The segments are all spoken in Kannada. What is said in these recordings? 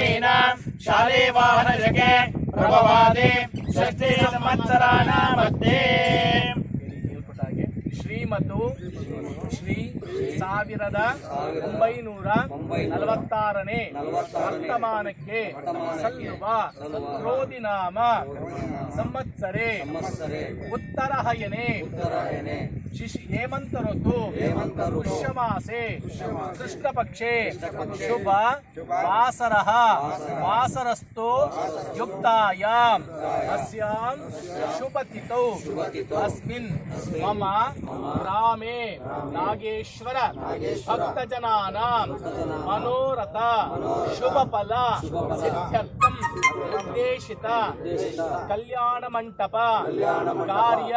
ನಾಮೇನ ಶಾಲೆ ವಾಹನಜಕೆ ಪ್ರಭವಾದೆ ಷಷ್ಠಿ ಸಂವತ್ಸರಾನ ಮಧ್ಯೆ ಶ್ರೀ ಮತ್ತು ಶ್ರೀ ಸಾವಿರದ ಒಂಬೈನೂರ ನಲವತ್ತಾರನೇ ವರ್ತಮಾನಕ್ಕೆ ಸಲ್ಲುವ ಕ್ರೋಧಿನಾಮ ಸಂವತ್ಸರೆ. ಉತ್ತರ ಹಯನೆ ಶಿಶಿ ಪುಷ್ಯಮಾಸೆ. ಕೃಷ್ಣ ಪಕ್ಷೆ ಶುಭ. ವಾಸರ ವಾಸರಸ್ತು. ಯುಕ್ತಾಯಾಂ. ಅಸ್ಯಾಂ ಶುಭತಿಥೌ. ಅಸ್ಮಿನ್ ಮಮ ಗ್ರಾಮೆ ನಾಗೇಶ್ವರ. ಭಕ್ತಜನಾನಾಂ. ಮನೋರಥ. ಶುಭ ಫಲ ಸಿದ್ಧ್ಯರ್ಥಂ. ಉದ್ದೇಶಿತ ಕಲ್ಯಾಣ ಮಂಟಪ ಕಾರ್ಯ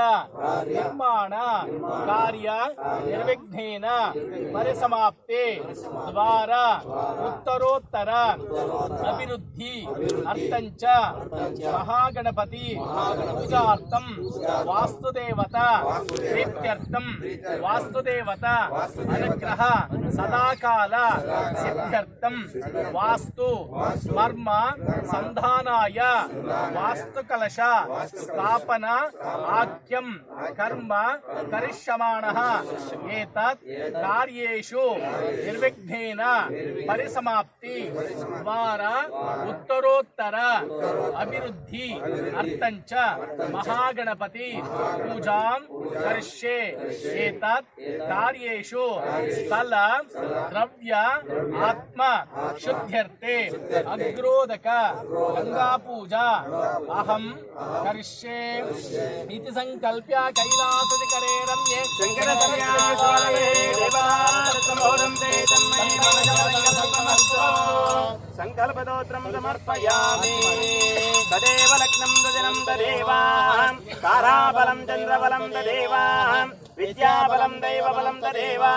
ನಿರ್ಮಾಣ ಕಾರ್ಯ ನಿರ್ವಿಘ್ನೇನ ಪರಿಸಮಾಪ್ತಿ ದ್ವಾರ ಉತ್ತರೋತ್ತರ ಅಭಿವೃದ್ಧಿ ಅರ್ಥಂಚ ಮಹಾಗಣಪತಿ ಪೂಜಾರ್ಥಂ ವಾಸ್ತುದೇವತಾ ಪ್ರೀತ್ಯರ್ಥಂ ವಾಸ್ತುದೇವತಾ ಅನುಗ್ರಹ ಸದಾಕಾಲ ಸಿದ್ಧ್ಯರ್ಥಂ ವಾಸ್ತು ಮರ್ಮ ಸಂಧಾನಾಯ ವಾಸ್ತುಕಲಶ ಸ್ಥಾಪನ ಆಖ್ಯಂ ಕರ್ಮ ಕರಿಷ್ಯಮಾಣಃ ಏತತ್ ಕಾರ್ಯೇಷು ನಿರ್ವಿಘ್ನೇನ ಪರಿಸಮಾಪ್ತಿ ದ್ವಾರ ಉತ್ತರೋತ್ತರ ಅಭಿವೃದ್ಧಿ ಅರ್ಥಂಚ ಮಹಾಗಣಪತಿ ಪೂಜಾಂ ಕರಿಷ್ಯೆ ಏತತ್ ಕಾರ್ಯೇಷು ಸ್ಥಳ ದ್ರವ್ಯ ಆತ್ಮ ಶುದ್ಧ್ಯರ್ಥೆ ಅಗ್ರೋದಕ గంగా పూజ అహం కరిష్యే ఇది సంకల్ప్య కైలాసకరే రమ్యే సంకల్పదోత్రం సమర్పయామి తదేవ లగ్నం దజనం తదేవా కారాబలం చంద్రబలం తదేవా విద్యాబలం దైవబలం తదేవా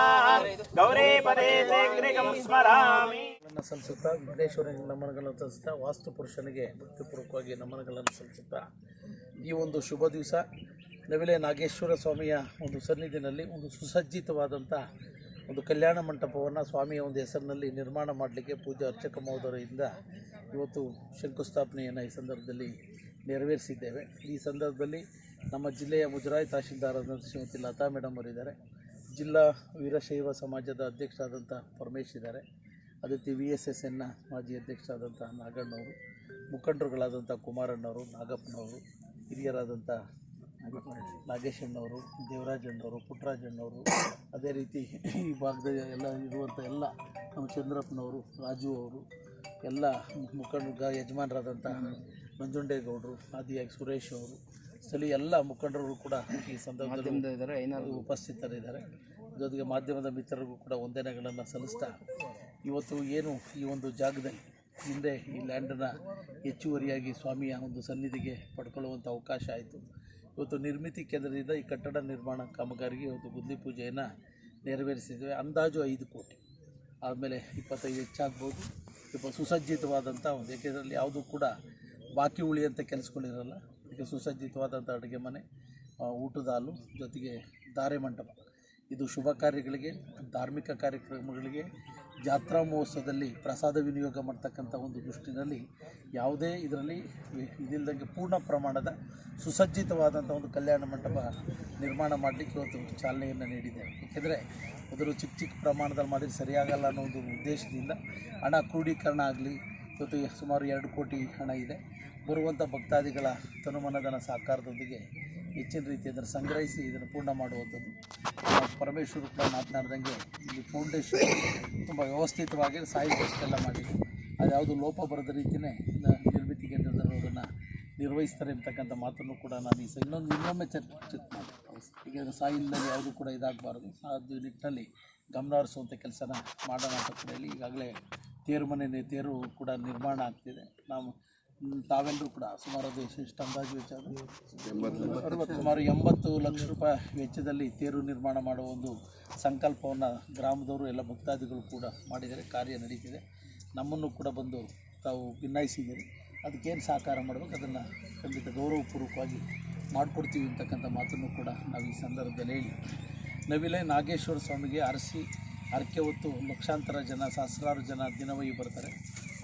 గౌరీ పదే శీఘ్రికం స్మరామి ನಮನಗಳನ್ನು ಸಲ್ಲಿಸುತ್ತಾ, ವಿಘ್ನೇಶ್ವರನಿಗೆ ನಮನಗಳನ್ನು ಸಲ್ಲಿಸುತ್ತಾ, ವಾಸ್ತು ಪುರುಷನಿಗೆ ಭಕ್ತಿಪೂರ್ವಕವಾಗಿ ನಮನಗಳನ್ನು ಸಲ್ಲಿಸುತ್ತಾ. ಈ ಒಂದು ಶುಭ ದಿವಸ, ನವಿಲೆ ನಾಗೇಶ್ವರ ಸ್ವಾಮಿಯ ಒಂದು ಸನ್ನಿಧಿನಲ್ಲಿ ಒಂದು ಸುಸಜ್ಜಿತವಾದಂಥ ಒಂದು ಕಲ್ಯಾಣ ಮಂಟಪವನ್ನು ಸ್ವಾಮಿಯ ಒಂದು ಹೆಸರಿನಲ್ಲಿ ನಿರ್ಮಾಣ ಮಾಡಲಿಕ್ಕೆ ಪೂಜೆ ಅರ್ಚಕ ಮಹೋದರಿಂದ ಇವತ್ತು ಶಂಕುಸ್ಥಾಪನೆಯನ್ನು ಈ ಸಂದರ್ಭದಲ್ಲಿ ನೆರವೇರಿಸಿದ್ದೇವೆ. ಈ ಸಂದರ್ಭದಲ್ಲಿ ನಮ್ಮ ಜಿಲ್ಲೆಯ ಮುಜರಾಯಿ ತಹಶೀಲ್ದಾರ ಶ್ರೀಮತಿ ಲತಾ ಮೇಡಮ್ ಅವರಿದ್ದಾರೆ. ಜಿಲ್ಲಾ ವೀರಶೈವ ಸಮಾಜದ ಅಧ್ಯಕ್ಷರಾದಂಥ ಪರಮೇಶ್ ಇದ್ದಾರೆ. ಅದೇ ರೀತಿ ವಿ ಎಸ್ ಎಸ್ ಎನ್ನ ಮಾಜಿ ಅಧ್ಯಕ್ಷರಾದಂಥ ನಾಗಣ್ಣವರು ಮುಖಂಡರುಗಳಾದಂಥ ಕುಮಾರಣ್ಣವರು ನಾಗಪ್ಪನವರು ಹಿರಿಯರಾದಂಥ ನಾಗೇಶಣ್ಣವರು ದೇವರಾಜಣ್ಣವರು ಪುಟ್ಟರಾಜಣ್ಣವರು ಅದೇ ರೀತಿ ಈ ಭಾಗದ ಎಲ್ಲ ಇರುವಂಥ ಎಲ್ಲ ನಮ್ಮ ಚಂದ್ರಪ್ಪನವರು ರಾಜು ಅವರು ಎಲ್ಲ ಮುಖಂಡ ಯಜಮಾನರಾದಂಥ ನಂಜುಂಡೇಗೌಡರು ಆದಿಯಾಗಿ ಸುರೇಶ್ ಅವರು ಸ್ಥಳೀಯ ಎಲ್ಲ ಮುಖಂಡರು ಕೂಡ ಈ ಸಂದರ್ಭದಲ್ಲಿ ಉಪಸ್ಥಿತರಿದ್ದಾರೆ. ಜೊತೆಗೆ ಮಾಧ್ಯಮದ ಮಿತ್ರರಿಗೂ ಕೂಡ ವಂದನೆಗಳನ್ನು ಸಲ್ಲಿಸ್ತಾ ಇವತ್ತು ಏನು ಈ ಒಂದು ಜಾಗದಲ್ಲಿ ಹಿಂದೆ ಈ ಲ್ಯಾಂಡನ್ನ ಹೆಚ್ಚುವರಿಯಾಗಿ ಸ್ವಾಮಿಯ ಒಂದು ಸನ್ನಿಧಿಗೆ ಪಡ್ಕೊಳ್ಳುವಂಥ ಅವಕಾಶ ಆಯಿತು. ಇವತ್ತು ನಿರ್ಮಿತಿ ಕೇಂದ್ರದಿಂದ ಈ ಕಟ್ಟಡ ನಿರ್ಮಾಣ ಕಾಮಗಾರಿಗೆ ಇವತ್ತು ಗುದ್ಲಿ ಪೂಜೆಯನ್ನು ನೆರವೇರಿಸಿದ್ದೇವೆ. ಅಂದಾಜು ಐದು ಕೋಟಿ. ಆಮೇಲೆ ಇಪ್ಪತ್ತೈದು ಹೆಚ್ಚಾಗ್ಬೋದು. ಸ್ವಲ್ಪ ಸುಸಜ್ಜಿತವಾದಂಥ ಒಂದು ಏಕೆಂದರೆ ಯಾವುದೂ ಕೂಡ ಬಾಕಿ ಉಳಿಯಂಥ ಕೆಲಸಗಳಿರಲ್ಲ ಅದಕ್ಕೆ ಸುಸಜ್ಜಿತವಾದಂಥ ಅಡುಗೆ ಮನೆ ಊಟದ ಹಾಲು, ಜೊತೆಗೆ ಧಾರೆ ಮಂಟಪ. ಇದು ಶುಭ ಕಾರ್ಯಗಳಿಗೆ, ಧಾರ್ಮಿಕ ಕಾರ್ಯಕ್ರಮಗಳಿಗೆ, ಜಾತ್ರಾ ಮಹೋತ್ಸವದಲ್ಲಿ ಪ್ರಸಾದ ವಿನಿಯೋಗ ಮಾಡ್ತಕ್ಕಂಥ ಒಂದು ದೃಷ್ಟಿನಲ್ಲಿ ಯಾವುದೇ ಇದರಲ್ಲಿ ಇದಿಲ್ಲದಂಗೆ ಪೂರ್ಣ ಪ್ರಮಾಣದ ಸುಸಜ್ಜಿತವಾದಂಥ ಒಂದು ಕಲ್ಯಾಣ ಮಂಟಪ ನಿರ್ಮಾಣ ಮಾಡಲಿಕ್ಕೆ ಇವತ್ತು ಚಾಲನೆಯನ್ನು ನೀಡಿದೆ. ಏಕೆಂದರೆ ಅದರ ಚಿಕ್ಕ ಚಿಕ್ಕ ಪ್ರಮಾಣದಲ್ಲಿ ಮಾಡಿದರೆ ಸರಿಯಾಗಲ್ಲ ಅನ್ನೋ ಒಂದು ಉದ್ದೇಶದಿಂದ ಹಣ ಕ್ರೋಢೀಕರಣ ಆಗಲಿ, ಇವತ್ತು ಸುಮಾರು ಎರಡು ಕೋಟಿ ಹಣ ಇದೆ. ಬರುವಂಥ ಭಕ್ತಾದಿಗಳ ತನುಮನದನ ಸಹಕಾರದೊಂದಿಗೆ ಹೆಚ್ಚಿನ ರೀತಿ ಅದನ್ನು ಸಂಗ್ರಹಿಸಿ ಇದನ್ನು ಪೂರ್ಣ ಮಾಡುವಂಥದ್ದು. ನಾವು ಪರಮೇಶ್ವರು ಕೂಡ ಮಾತನಾಡ್ದಂಗೆ ಇಲ್ಲಿ ಫೌಂಡೇಶನ್ ತುಂಬ ವ್ಯವಸ್ಥಿತವಾಗಿ ಸಾಹಿತ್ಯಷ್ಟೆಲ್ಲ ಮಾಡಿದೆ ಅದು ಯಾವುದು ಲೋಪ ಬರದ ರೀತಿಯೇ ನಿರ್ಮಿತಿ ಕೇಂದ್ರದವರು ಅದನ್ನು ನಿರ್ವಹಿಸ್ತಾರೆ ಅಂತಕ್ಕಂಥ ಮಾತನ್ನು ಕೂಡ ನಾನು ಈ ಸಹ ಇನ್ನೊಂದು ಇನ್ನೊಮ್ಮೆ ಚರ್ಚೆ ಈಗ ಸಾಯಿಲ್ನಲ್ಲಿ ಯಾವುದೂ ಕೂಡ ಇದಾಗಬಾರ್ದು. ಅದು ನಿಟ್ಟಿನಲ್ಲಿ ಗಮನ ಹರಿಸುವಂಥ ಕೆಲಸನ ಮಾಡೋಣ ಅಂತ ಕೂಡ ಈಗಾಗಲೇ ತೇರು ಮನೆ ತೇರು ಕೂಡ ನಿರ್ಮಾಣ ಆಗ್ತಿದೆ. ನಾವು ತಾವೆಲ್ಲರೂ ಕೂಡ ಸುಮಾರು ಅದು ಎಷ್ಟು ಅಂದಾಜು ವೆಚ್ಚ ಅದು? ಸುಮಾರು ಎಂಬತ್ತು ಲಕ್ಷ ರೂಪಾಯಿ ವೆಚ್ಚದಲ್ಲಿ ತೇರು ನಿರ್ಮಾಣ ಮಾಡುವ ಒಂದು ಸಂಕಲ್ಪವನ್ನು ಗ್ರಾಮದವರು ಎಲ್ಲ ಭಕ್ತಾದಿಗಳು ಕೂಡ ಮಾಡಿದರೆ ಕಾರ್ಯ ನಡೀತಿದೆ. ನಮ್ಮನ್ನು ಕೂಡ ಬಂದು ತಾವು ಭಿನ್ನಯಿಸಿದ್ದೀರಿ. ಅದಕ್ಕೇನು ಸಹಕಾರ ಮಾಡಬೇಕು ಅದನ್ನು ಖಂಡಿತ ಗೌರವಪೂರ್ವಕವಾಗಿ ಮಾಡಿಕೊಡ್ತೀವಿ ಅಂತಕ್ಕಂಥ ಮಾತನ್ನು ಕೂಡ ನಾವು ಈ ಸಂದರ್ಭದಲ್ಲಿ ಹೇಳಿ. ನವಿಲೆ ನಾಗೇಶ್ವರ ಸ್ವಾಮಿಗೆ ಅರಸಿ ಅರಕೆ ಹೊತ್ತು ಲಕ್ಷಾಂತರ ಜನ ಸಹಸ್ರಾರು ಜನ ದಿನವೈ ಬರ್ತಾರೆ.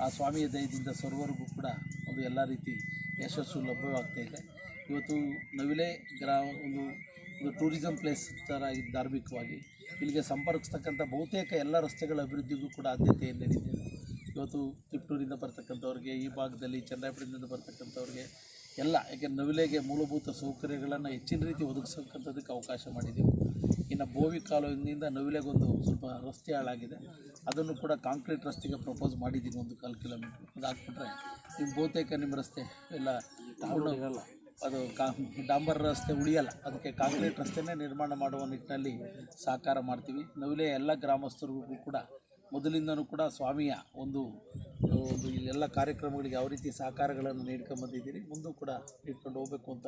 ಆ ಸ್ವಾಮಿಯ ದಯದಿಂದ ಸರ್ವರಿಗೂ ಕೂಡ ಒಂದು ಎಲ್ಲ ರೀತಿ ಯಶಸ್ಸು ಲಭ್ಯವಾಗ್ತಾ ಇದೆ. ಇವತ್ತು ನವಿಲೆ ಗ್ರಾ ಒಂದು ಒಂದು ಟೂರಿಸಂ ಪ್ಲೇಸ್ ಥರ ಇದು ಧಾರ್ಮಿಕವಾಗಿ ಇಲ್ಲಿಗೆ ಸಂಪರ್ಕಿಸ್ತಕ್ಕಂಥ ಬಹುತೇಕ ಎಲ್ಲ ರಸ್ತೆಗಳ ಅಭಿವೃದ್ಧಿಗೂ ಕೂಡ ಆದ್ಯತೆಯನ್ನು ನೀಡಿದ್ದೇವೆ ಇವತ್ತು ತಿಪ್ಟೂರಿಂದ ಬರ್ತಕ್ಕಂಥವ್ರಿಗೆ, ಈ ಭಾಗದಲ್ಲಿ ಚೆನ್ನೈಪುರದಿಂದ ಬರ್ತಕ್ಕಂಥವ್ರಿಗೆ ಎಲ್ಲ, ಯಾಕೆ ನವಿಲೆಗೆ ಮೂಲಭೂತ ಸೌಕರ್ಯಗಳನ್ನು ಹೆಚ್ಚಿನ ರೀತಿ ಒದಗಿಸಕ್ಕಂಥದ್ದಕ್ಕೆ ಅವಕಾಶ ಮಾಡಿದ್ದೀವಿ ಇನ್ನು ಬೋವಿ ಕಾಲುವಿನಿಂದ ನವಿಲೆಗೊಂದು ಸ್ವಲ್ಪ ರಸ್ತೆ ಹಾಳಾಗಿದೆ. ಅದನ್ನು ಕೂಡ ಕಾಂಕ್ರೀಟ್ ರಸ್ತೆಗೆ ಪ್ರಪೋಸ್ ಮಾಡಿದ್ದೀನಿ ಒಂದು ಕಾಲು ಕಿಲೋಮೀಟ್ರ್. ಅದು ಹಾಕ್ಬಿಟ್ರೆ ನಿಮ್ಮ ಬಹುತೇಕ ನಿಮ್ಮ ರಸ್ತೆ ಎಲ್ಲ ಇರಲ್ಲ ಅದು ಕಾ ಡಾಂಬರ್ ರಸ್ತೆ ಉಳಿಯಲ್ಲ. ಅದಕ್ಕೆ ಕಾಂಕ್ರೀಟ್ ರಸ್ತೆನೇ ನಿರ್ಮಾಣ ಮಾಡುವ ನಿಟ್ಟಿನಲ್ಲಿ ಸಹಕಾರ ಮಾಡ್ತೀವಿ. ನವಿಲೆ ಎಲ್ಲ ಗ್ರಾಮಸ್ಥರಿಗೂ ಕೂಡ ಮೊದಲಿಂದನೂ ಕೂಡ ಸ್ವಾಮಿಯ ಒಂದು ಒಂದು ಎಲ್ಲ ಕಾರ್ಯಕ್ರಮಗಳಿಗೆ ಯಾವ ರೀತಿ ಸಹಕಾರಗಳನ್ನು ನೀಡ್ಕೊಂಬಂದಿದ್ದೀರಿ ಮುಂದೂ ಕೂಡ ಇಟ್ಕೊಂಡು ಹೋಗಬೇಕು ಅಂತ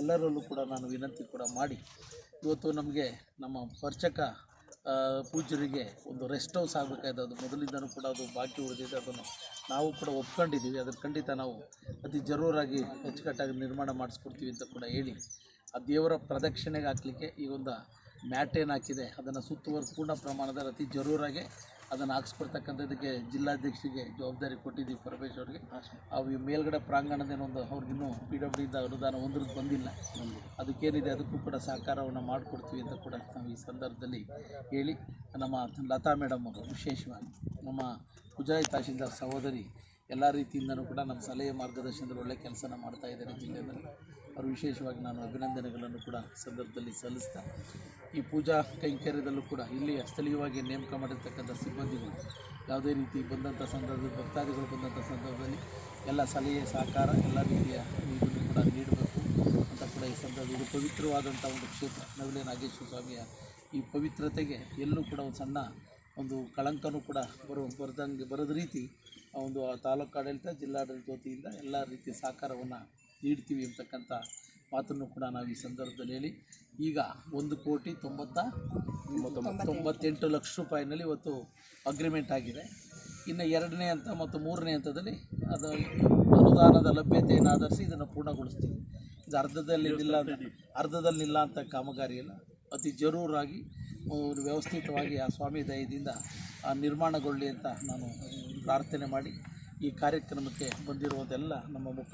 ಎಲ್ಲರಲ್ಲೂ ಕೂಡ ನಾನು ವಿನಂತಿ ಕೂಡ ಮಾಡಿ ಇವತ್ತು ನಮಗೆ ನಮ್ಮ ಪರ್ಚಕ ಪೂಜರಿಗೆ ಒಂದು ರೆಸ್ಟ್ ಹೌಸ್ ಆಗಬೇಕಾಯ್ತು. ಅದು ಮೊದಲಿಂದನೂ ಕೂಡ ಅದು ಬಾಕಿ ಉಳಿದಿದೆ. ಅದನ್ನು ನಾವು ಕೂಡ ಒಪ್ಕೊಂಡಿದ್ದೀವಿ. ಅದನ್ನು ಖಂಡಿತ ನಾವು ಅತಿ ಜರೂರಾಗಿ ಅಚ್ಚುಕಟ್ಟಾಗಿ ನಿರ್ಮಾಣ ಮಾಡಿಸ್ಕೊಡ್ತೀವಿ ಅಂತ ಕೂಡ ಹೇಳಿ ಆ ದೇವರ ಪ್ರದಕ್ಷಿಣೆಗೆ ಹಾಕಲಿಕ್ಕೆ ಈ ಒಂದು ಮ್ಯಾಟ್ ಹಾಕಿದೆ. ಅದನ್ನು ಸುತ್ತುವರೆದು ಪೂರ್ಣ ಪ್ರಮಾಣದ ಅತಿ ಜರೂರಾಗಿ ಅದನ್ನು ಹಾಕ್ಸ್ಕೊಡ್ತಕ್ಕಂಥದ್ದಕ್ಕೆ ಜಿಲ್ಲಾಧ್ಯಕ್ಷರಿಗೆ ಜವಾಬ್ದಾರಿ ಕೊಟ್ಟಿದ್ದೀವಿ ಪರಮೇಶ್ ಅವರಿಗೆ. ಅವು ಈ ಮೇಲ್ಗಡೆ ಪ್ರಾಂಗಣದೇನೊಂದು ಅವ್ರಿಗಿನ್ನೂ ಪಿ ಡಬ್ಲ್ಯೂ ಇಂದ ಅನುದಾನ ಹೊಂದಿರೋದು ಬಂದಿಲ್ಲ. ಅದಕ್ಕೇನಿದೆ ಅದಕ್ಕೂ ಕೂಡ ಸಹಕಾರವನ್ನು ಮಾಡಿಕೊಡ್ತೀವಿ ಅಂತ ಕೂಡ ನಾವು ಈ ಸಂದರ್ಭದಲ್ಲಿ ಹೇಳಿ ನಮ್ಮ ಲತಾ ಮೇಡಮ್ ಅವರು ವಿಶೇಷವಾಗಿ ನಮ್ಮ ಗುಜರಾತ್ ತಹಶೀಲ್ದಾರ್ ಸಹೋದರಿ ಎಲ್ಲ ರೀತಿಯಿಂದನೂ ಕೂಡ ನಮ್ಮ ಸಲಹೆ ಮಾರ್ಗದರ್ಶನದಲ್ಲಿ ಒಳ್ಳೆ ಕೆಲಸನ ಮಾಡ್ತಾ ಇದ್ದಾರೆ ಜಿಲ್ಲೆಯಲ್ಲಿ. ಅವರು ವಿಶೇಷವಾಗಿ ನಾನು ಅಭಿನಂದನೆಗಳನ್ನು ಕೂಡ ಸಂದರ್ಭದಲ್ಲಿ ಸಲ್ಲಿಸ್ತಾ, ಈ ಪೂಜಾ ಕೈಂಕರ್ಯದಲ್ಲೂ ಕೂಡ ಇಲ್ಲಿ ಸ್ಥಳೀಯವಾಗಿ ನೇಮಕ ಮಾಡಿರ್ತಕ್ಕಂಥ ಸಿಬ್ಬಂದಿಗಳು, ಯಾವುದೇ ರೀತಿ ಬಂದಂಥ ಸಂದರ್ಭದಲ್ಲಿ, ಭಕ್ತಾದಿಗಳು ಬಂದಂಥ ಸಂದರ್ಭದಲ್ಲಿ ಎಲ್ಲ ಸಲಹೆ ಸಹಕಾರ, ಎಲ್ಲ ರೀತಿಯ ಇದನ್ನು ಕೂಡ ನೀಡಬೇಕು ಅಂತ ಕೂಡ ಈ ಸಂದರ್ಭ ಇದು ಪವಿತ್ರವಾದಂಥ ಒಂದು ಕ್ಷೇತ್ರ. ನವಿಲೆ ನಾಗೇಶ್ವರ ಸ್ವಾಮಿಯ ಈ ಪವಿತ್ರತೆಗೆ ಎಲ್ಲೂ ಕೂಡ ಒಂದು ಸಣ್ಣ ಒಂದು ಕಳಂಕನೂ ಕೂಡ ಬರೋ, ಬರದಂಗೆ ಬರದ ರೀತಿ ಒಂದು ತಾಲೂಕು ಆಡಳಿತ ಜಿಲ್ಲಾಡಳಿತ ವತಿಯಿಂದ ಎಲ್ಲ ರೀತಿಯ ಸಹಕಾರವನ್ನು ನೀಡ್ತೀವಿ ಅಂತಕ್ಕಂಥ ಮಾತನ್ನು ಕೂಡ ನಾವು ಈ ಸಂದರ್ಭದಲ್ಲಿ ಹೇಳಿ. ಈಗ ಒಂದು ಕೋಟಿ ತೊಂಬತ್ತ ತೊಂಬತ್ತೆಂಟು ಲಕ್ಷ ರೂಪಾಯಿನಲ್ಲಿ ಇವತ್ತು ಅಗ್ರಿಮೆಂಟ್ ಆಗಿದೆ. ಇನ್ನು ಎರಡನೇ ಹಂತ ಮತ್ತು ಮೂರನೇ ಹಂತದಲ್ಲಿ ಅದು ಅನುದಾನದ ಲಭ್ಯತೆಯನ್ನು ಆಧರಿಸಿ ಇದನ್ನು ಪೂರ್ಣಗೊಳಿಸ್ತೀವಿ. ಇದು ಅರ್ಧದಲ್ಲಿ ನಿಲ್ಲ ಅರ್ಧದಲ್ಲಿ ನಿಲ್ಲ ಅಂತ ಕಾಮಗಾರಿಯಲ್ಲ ಅತಿ ಜರೂರಾಗಿ ಒಂದು ವ್ಯವಸ್ಥಿತವಾಗಿ ಆ ಸ್ವಾಮಿ ದಯದಿಂದ ಆ ನಿರ್ಮಾಣಗೊಳ್ಳಿ ಅಂತ ನಾನು ಪ್ರಾರ್ಥನೆ ಮಾಡಿ ಈ ಕಾರ್ಯಕ್ರಮಕ್ಕೆ ಬಂದಿರುವುದೆಲ್ಲ ನಮ್ಮ ಮುಖ